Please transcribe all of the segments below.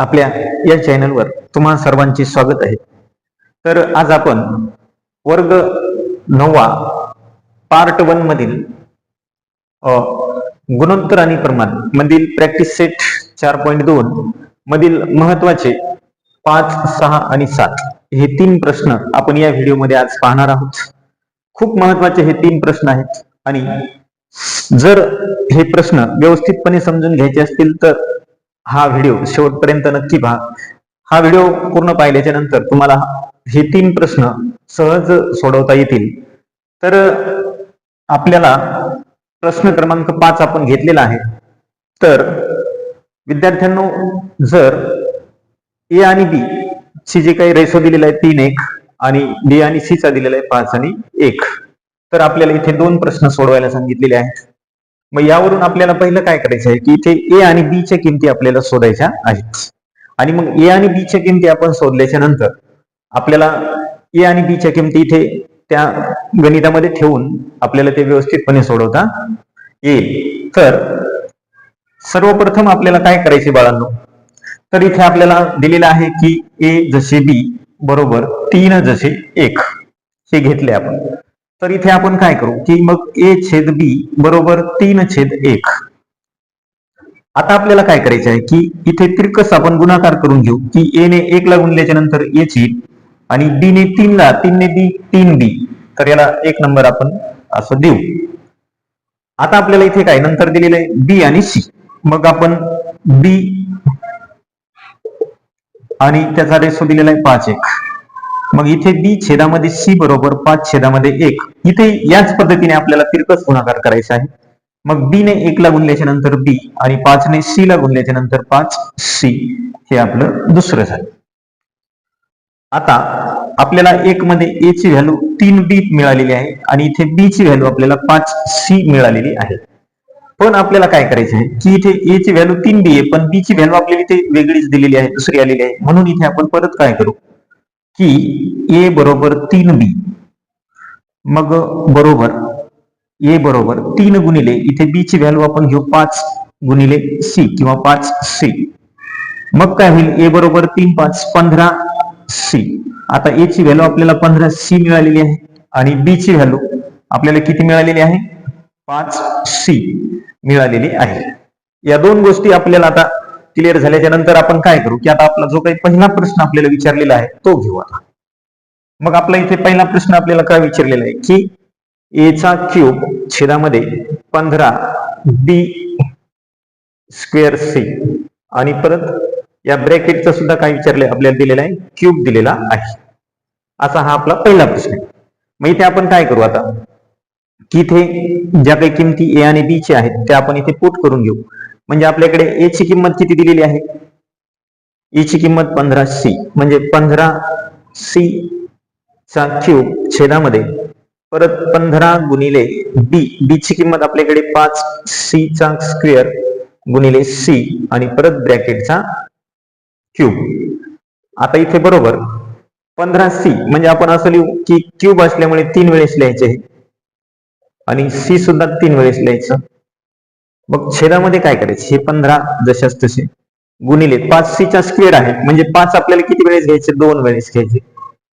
आपल्या या चॅनलवर तुम्हा सर्वांचे स्वागत आहे. तर आज आपण वर्ग नववा पार्ट वन मधील गुणोत्तर आणि प्रमाण मधील प्रॅक्टिस सेट चार पॉईंट दोन मधील महत्त्वाचे पाच सहा आणि सात हे तीन प्रश्न आपण या व्हिडिओमध्ये आज पाहणार आहोत. खूप महत्त्वाचे हे तीन प्रश्न आहेत आणि जर हे प्रश्न व्यवस्थितपणे समजून घ्यायचे असतील तर हा व्हिडिओ शेवटपर्यंत नक्की पहा. हा व्हिडिओ पूर्ण पाहिल्याच्या नंतर तुम्हाला हे तीन प्रश्न सहज सोडवता येतील. तर आपल्याला प्रश्न क्रमांक पाच आपण घेतलेला आहे. तर विद्यार्थ्यांनो जर ए आणि बी ची जे काही रेशो दिलेला आहे तीन एक आणि बी आणि सी चा दिलेला आहे पाच आणि एक. तर आपल्याला इथे दोन प्रश्न सोडवायला सांगितलेले आहेत. मग यावरून आपल्याला पहिलं काय करायचं आहे की इथे ए आणि बी च्या किमती आपल्याला शोधायच्या आहेत. आणि मग ए आणि बी च्या किमती आपण शोधल्याच्या नंतर आपल्याला ए आणि बी च्या किमती इथे त्या गणितामध्ये ठेवून आपल्याला ते व्यवस्थितपणे सोडवता येईल. तर सर्वप्रथम आपल्याला काय करायचे बाळांनो? तर इथे आपल्याला दिलेलं आहे की ए जसे बी बरोबर तीन जसे एक. हे घेतले आपण. तर इथे आपण काय करू की मग ए छेद बी बरोबर तीन छेद एक. आता आपल्याला काय करायचं आहे की इथे तिरकस आपण गुणाकार करून घेऊ की ए ने एक ला गुणल्याच्या नंतर ए ची आणि बी ने तीन ला तीन ने बी तीन बी. तर याला एक नंबर आपण असं देऊ. आता आपल्याला इथे काय नंतर दिलेलं आहे? बी आणि सी. मग आपण बी आणि त्याचा रेसो दिलेला आहे पाच एक. मग इथे बी छेदामध्ये सी बरोबर पाच छेदामध्ये एक. इथे याच पद्धतीने आपल्याला तिरकस गुणाकार करायचा आहे. मग बी ने एक ला गुणल्याच्या नंतर बी आणि पाच ने सी ला गुणल्याच्या नंतर पाच सी हे आपलं दुसरं झालं. आता आपल्याला एक मध्ये ए ची व्हॅल्यू तीन बी मिळालेली आहे आणि इथे बी ची व्हॅल्यू आपल्याला पाच सी मिळालेली आहे. पण आपल्याला काय करायचं आहे? की इथे ए ची व्हॅल्यू तीन बी आहे पण बी ची व्हॅल्यू आपल्याला इथे वेगळीच दिलेली आहे दुसरी आलेली आहे. म्हणून इथे आपण परत काय करू? की ए बरोबर तीन बी मग बरोबर ए बरोबर तीन गुणिले इथे बी ची व्हॅल्यू आपण घेऊ पाच गुणिले सी किंवा पाच सी मग काय होईल? ए बरोबर तीन पाच पंधरा सी आता ए ची व्हॅल्यू आपल्याला पंधरा सी मिळालेली आहे आणि बी ची व्हॅल्यू आपल्याला किती मिळालेली आहे? पाच सी मिळालेली आहे. या दोन गोष्टी आपल्याला आता क्लिअर झाल्याच्यानंतर आपण काय करू की आता आपला जो काही पहिला प्रश्न आपल्याला विचारलेला आहे तो घेऊ आता. मग आपला इथे पहिला प्रश्न आपल्याला काय विचारलेला आहे की ए चा क्यूब छेदामध्ये पंधरा बी स्क्वेअर सी आणि परत या ब्रॅकेटचं सुद्धा काय विचारलंय आपल्याला दिलेला आहे क्यूब दिलेला आहे. असा हा आपला पहिला प्रश्न आहे. मग इथे आपण काय करू आता? की इथे ज्या काही किमती ए आणि बी च्या आहेत त्या आपण इथे पुट करून घेऊ. म्हणजे आपल्याकडे ए ची किंमत किती दिलेली आहे? ए ची किंमत पंधरा सी म्हणजे पंधरा सी चा क्यूब छेदामध्ये परत पंधरा गुणिले बी बी ची किंमत आपल्याकडे पाच सी चा स्क्वेअर गुणिले सी आणि परत ब्रॅकेटचा क्यूब आता इथे बरोबर पंधरा सी म्हणजे आपण असं लिहू की क्यूब असल्यामुळे तीन वेळेस लिहायचे आणि सी सुद्धा तीन वेळेस लिहायचं. मग छेदामध्ये काय करायचं? हे पंधरा जशास तसे. गुणिले पाच सीचा स्क्वेअर आहे. म्हणजे पाच आपल्याला किती वेळेस घ्यायचे? दोन वेळेस घ्यायचे.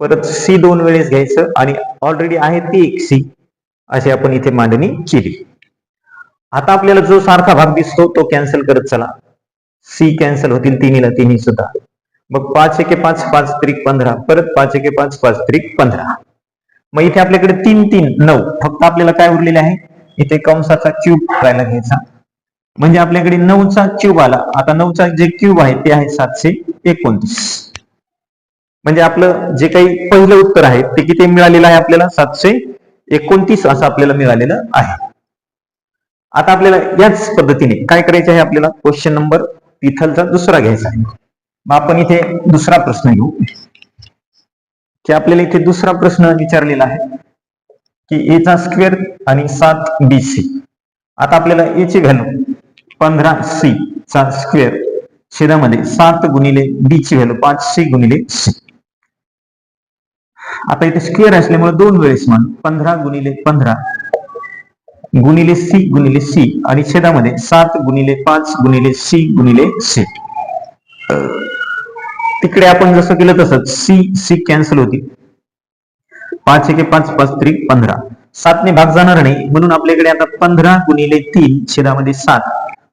परत सी दोन वेळेस घ्यायचं आणि ऑलरेडी आहे ती एक सी अशी आपण इथे मांडणी केली. आता आपल्याला जो सारखा भाग दिसतो तो कॅन्सल करत चला. सी कॅन्सल होतील तिन्हीला. तिन्ही सुद्धा. मग पाच एके पाच पाच त्रिक पंधरा. परत पाच एके पाच पाच त्रिक पंधरा. मग इथे आपल्याकडे तीन तीन नऊ. फक्त आपल्याला काय उरलेले आहे? इथे कंसाचा क्यूब करायला घ्यायचा. म्हणजे आपल्याकडे नऊचा क्यूब आला. आता नऊचा जे क्यूब आहे ते आहे सातशे एकोणतीस. म्हणजे आपलं जे काही पहिलं उत्तर आहे ते किती मिळालेलं आहे आपल्याला? सातशे एकोणतीस असं आपल्याला मिळालेलं आहे. आता आपल्याला याच पद्धतीने काय करायचं आहे आपल्याला? क्वेश्चन नंबर तिथलचा दुसरा घ्यायचा आहे. मग आपण इथे दुसरा प्रश्न घेऊ. की आपल्याला इथे दुसरा प्रश्न विचारलेला आहे की ए चा स्क्वेअर आणि सात बी सी आता आपल्याला ए ची व्हॅल्यू पंधरा सी चा स्क्वेअर छेदामध्ये सात गुणिले बी ची व्हॅल्यू पाच सी गुणिले सी आता इथे स्क्वेअर असल्यामुळे दोन वेळेस मान पंधरा गुणिले पंधरा गुणिले सी गुणिले सी आणि छेदामध्ये सात गुणिले पाच गुणिले सी गुणिले सी तिकडे आपण जसं केलं तसंच सी सी कॅन्सल होती. पाच एके पाच पाच त्रि पंधरा. सातने भाग जाणार नाही. म्हणून आपल्याकडे आता पंधरा गुणिले तीन छेदामध्ये सात.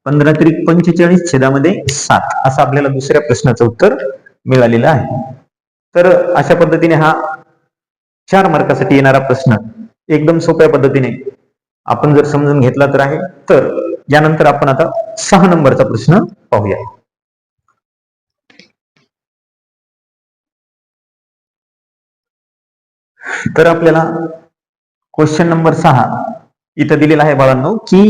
पंधरा त्रिक पंचेचाळीस छेदामध्ये सात असं आपल्याला दुसऱ्या प्रश्नाचं उत्तर मिळालेलं आहे. तर अशा पद्धतीने हा चार मार्कासाठी येणारा प्रश्न एकदम सोप्या पद्धतीने आपण जर समजून घेतला तर आहे. तर यानंतर आपण आता सहा नंबरचा प्रश्न पाहूया. तर आपल्याला क्वेश्चन नंबर सहा इथं दिलेला आहे बाळांनो की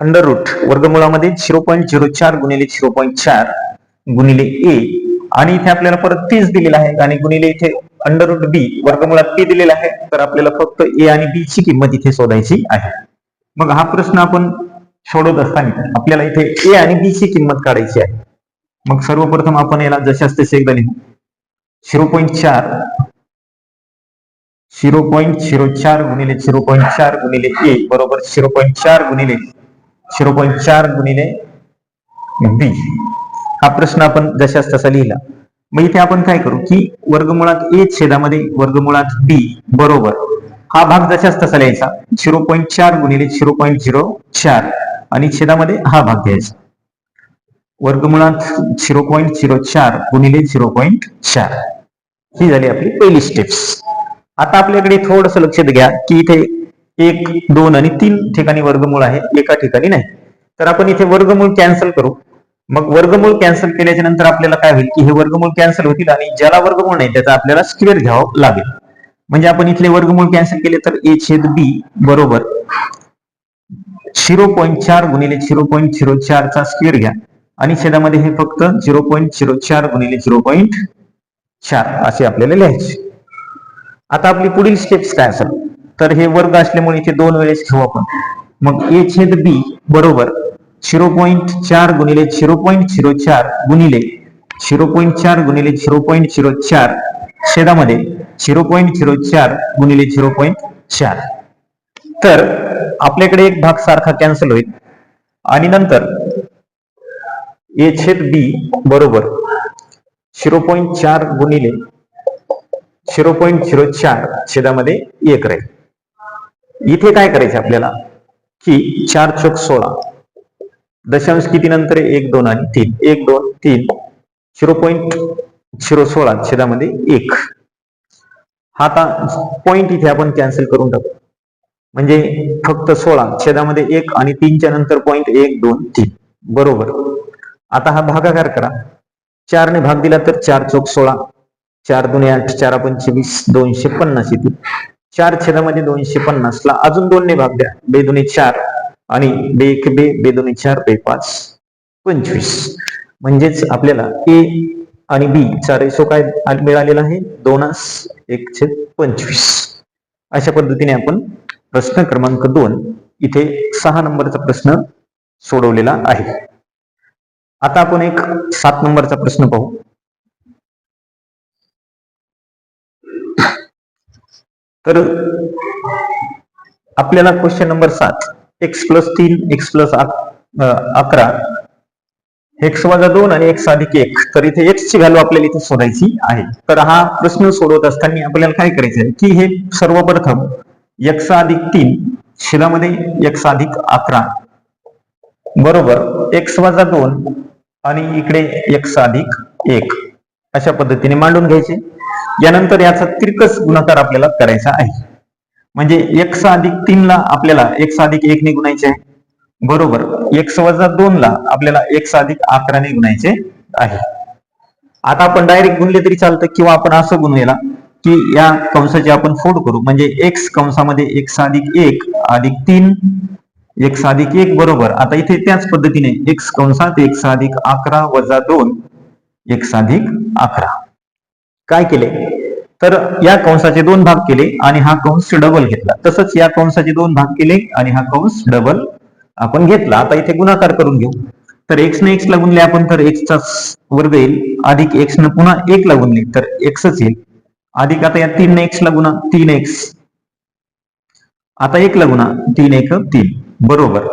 अंडर रूट वर्गमुळामध्ये झिरो पॉईंट झिरो चार गुणिले झिरो पॉईंट चार गुणिले ए आणि इथे आपल्याला परत तीस दिलेला आहे. आणि गुणिले इथे अंडर रूट बी वर्गमुळात बी दिलेला आहे. तर आपल्याला फक्त ए आणि बी ची किंमत इथे शोधायची आहे. मग हा प्रश्न आपण सोडवत असताना आपल्याला इथे ए आणि बी ची किंमत काढायची आहे. मग सर्वप्रथम आपण याला जशाच तसे एकदा लिहू. झिरो पॉईंट चार झिरो पॉईंट झिरो चार गुणिले झिरो पॉईंट चार गुणिले ए बरोबर झिरो पॉईंट चार गुणिले झिरो पॉईंट चार गुणिले बी. हा प्रश्न आपण जशाच तसा लिहिला. मग इथे आपण काय करू की वर्गमुळात ए छेदामध्ये वर्गमुळात बी बरोबर. हा भाग जशाच तसा लिहायचा. झिरो पॉईंट चार गुणिले झिरो पॉईंट झिरो चार आणि छेदामध्ये हा भाग घ्यायचा. वर्गमुळात झिरो पॉईंट झिरो चार गुणिले झिरो पॉईंट चार. ही झाली आपली पहिली स्टेप्स आता आपल्याकडे थोडस लक्षात घ्या की इथे एक दोन आणि तीन ठिकाणी वर्गमूळ आहे एका ठिकाणी नाही. तर आपण इथे वर्गमूळ कॅन्सल करू. मग वर्गमूळ कॅन्सल केल्याच्यानंतर आपल्याला काय होईल की हे वर्गमूळ कॅन्सल होतील आणि ज्याला वर्गमूळ नाही त्याचा आपल्याला स्क्वेअर घ्यावं लागेल. म्हणजे आपण इथले वर्गमूळ कॅन्सल केले तर ए छेद बी बरोबर झिरो पॉईंट चार गुणिले झिरो पॉईंट झिरो चारचा स्क्वेअर घ्या. आणि छेदामध्ये हे फक्त झिरो पॉईंट झिरो चार गुणिले झिरो पॉईंट चार असे आपल्याला लिहायचे. आता आपली पुढील स्टेप्स काय असेल? तर हे वर्ग असल्यामुळे इथे दोन वेळेस घेऊ आपण. मग ए छेद बी बरोबर झिरो पॉईंट चार गुणिले झिरो पॉईंट झिरो चार गुणिले झिरो पॉईंट चार गुणिले झिरो पॉईंट झिरो चार छेदामध्ये झिरो पॉईंट झिरो चार गुणिले झिरो पॉईंट चार. तर आपल्याकडे एक भाग सारखा कॅन्सल होईल. आणि नंतर ए छेद बी बरोबर झिरो पॉईंट चार गुणिले झिरो पॉईंट झिरो चार छेदामध्ये एक राहील. इथे काय करायचं आपल्याला? की चार चौक सोळा. दशांश किती नंतर एक दोन आणि तीन. एक दोन तीन. झिरो पॉईंट झिरो सोळा छेदामध्ये एक. हा आता पॉईंट इथे आपण कॅन्सल करून टाकू. म्हणजे फक्त सोळा छेदामध्ये एक आणि तीनच्या नंतर पॉईंट एक दोन तीन. बरोबर. आता हा भागाकार करा. चारने भाग दिला तर चार चौक सोळा. चार दुने आठ चार पंचवीस दोनशे पन्नास येतील. चार छेदामध्ये दोनशे पन्नास ला अजून दोनने भाग द्या. बेदोनी चार आणि बे एक बे बेदोनी चार बे पाच पंचवीस. म्हणजेच आपल्याला ए आणि बी चा रेशो काय मिळालेला आहे. दोनास एक छेद पंचवीस. अशा पद्धतीने आपण प्रश्न क्रमांक दोन इथे सहा नंबरचा प्रश्न सोडवलेला आहे. आता आपण एक सात नंबरचा प्रश्न पाहू. तर आपल्याला क्वेश्चन नंबर सात एक्स प्लस तीन एक्स प्लस अकरा एक्स वजा दोन आणि एक्स अधिक एक. तर इथे एक्स ची व्हॅल्यू आपल्याला इथे शोधायची आहे. तर हा प्रश्न सोडवत असताना आपल्याला काय करायचं आहे की हे सर्वप्रथम एक्स अधिक तीन शिलामध्ये एक्स अधिक अकरा. बरोबर एक्स वजा दोन आणि इकडे एक्स अधिक एक. अशा पद्धतीने मांडून घ्यायचे. यानंतर याचा तिरकस गुणाकार आपल्याला करायचा आहे. म्हणजे एक्स अधिक तीन ला आपल्याला एक्स अधिक एक ने गुणायचे आहे. बरोबर. एक्स वजा दोन ला आपल्याला एक्स अधिक अकरा ने गुणायचे आहे. आता आपण डायरेक्ट गुणले तरी चालतं किंवा आपण असं गुणलेला की या कंसाची आपण फोड करू. म्हणजे एक्स कंसामध्ये एक्स अधिक एक अधिक तीन एक्स अधिक एक बरोबर. आता इथे त्याच पद्धतीने एक्स कंसात एक्स अधिक अकरा वजा दोन एक्स अधिक अकरा. काय केले? तर या कंसाचे दोन भाग केले आणि हा कंस डबल घेतला. तसंच या कंसाचे दोन भाग केले आणि हा कंस डबल आपण घेतला. आता इथे गुणाकार करून घेऊ. तर एक्स ने एक्स ला गुणले आपण तर एक्सचा वर्ग येईल. अधिक एक्स न पुन्हा एक ला गुणले तर एक्सच येईल. अधिक आता या तीन ने एक्स ला गुणा तीन एक्स आता एक ला गुणा तीन एक तीन. बरोबर.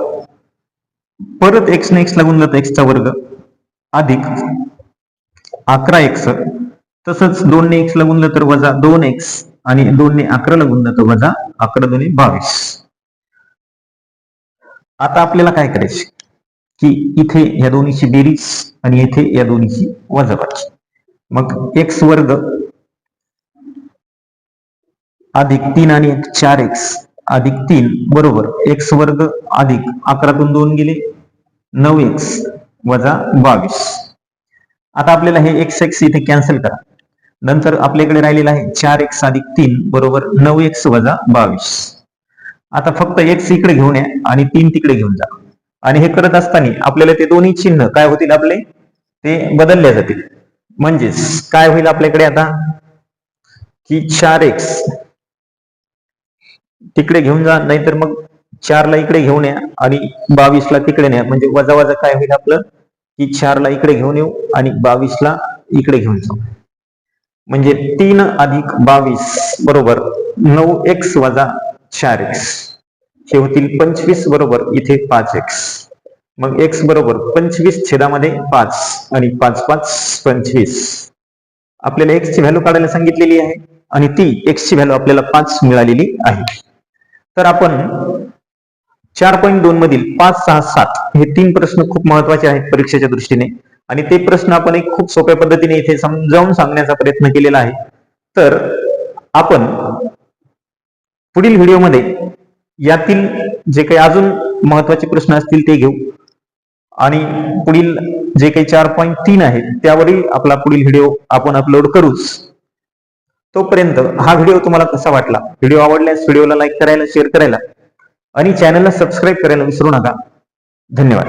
परत एक्स ने एक्स ला गुणलं तर एक्सचा वर्ग. अधिक अकरा एक्स तसंच दोन ने एक्स ला गुणलं तर वजा दोन एक्स आणि दोन ने अकराला गुणलं तर वजा अकरा दोन्ही बावीस. आता आपल्याला काय करायचे? की इथे या दोन्हीची बेरीज आणि इथे या दोन्हीची वजाबाकी. मग एक्स वर्ग अधिक तीन आणि एक चार एक्स अधिक तीन बरोबर एक्स वर्ग अधिक अकरातून दोन गेले नऊ एक्स वजा बावीस. आता आपल्याला हे एक्स एक्स इथे कॅन्सल करा. नंतर आपल्याकडे राहिलेलं आहे चार एक्स अधिक तीन बरोबर नऊ एक्स वजा बावीस. आता फक्त एक्स इकडे घेऊन या आणि तीन तिकडे घेऊन जा. आणि हे करत असताना आपल्याला ते दोन्ही चिन्ह काय होतील आपले? ते बदलले जातील. म्हणजेच काय होईल आपल्याकडे आता? की चार एक्स तिकडे घेऊन जा नाहीतर मग चारला इकडे घेऊन या आणि बावीसला तिकडे न्या. म्हणजे वजा वजा काय होईल आपलं? की चारला इकडे घेऊन येऊ आणि बावीसला इकडे घेऊन जाऊ. म्हणजे तीन अधिक बावीस बरोबर नऊ एक्स वजा चार एक्स हे होतील पंचवीस बरोबर इथे पाच एक्स मग एक्स बरोबर पंचवीस छेदामध्ये पाच आणि पाच पाच पंचवीस. आपल्याला एक्स ची व्हॅल्यू काढायला सांगितलेली आहे आणि ती एक्स ची व्हॅल्यू आपल्याला पाच मिळालेली आहे. तर आपण चार पॉईंट दोन मधील पाच सहा सात हे तीन प्रश्न खूप महत्त्वाचे आहेत परीक्षेच्या दृष्टीने. आणि ते प्रश्न आपण एक खूप सोप्या पद्धतीने इथे समजावून सांगण्याचा प्रयत्न केलेला आहे. तर आपण पुढील व्हिडिओमध्ये यातील जे काही अजून महत्त्वाचे प्रश्न असतील ते घेऊ. आणि पुढील जे काही चार पॉईंट तीन आहेत त्यावरही आपला पुढील व्हिडिओ आपण अपलोड करूच. तोपर्यंत हा व्हिडिओ तुम्हाला कसा वाटला? व्हिडिओ आवडल्यास व्हिडिओला लाईक करायला शेअर करायला आणि चॅनलला सबस्क्राईब करायला विसरू नका. धन्यवाद.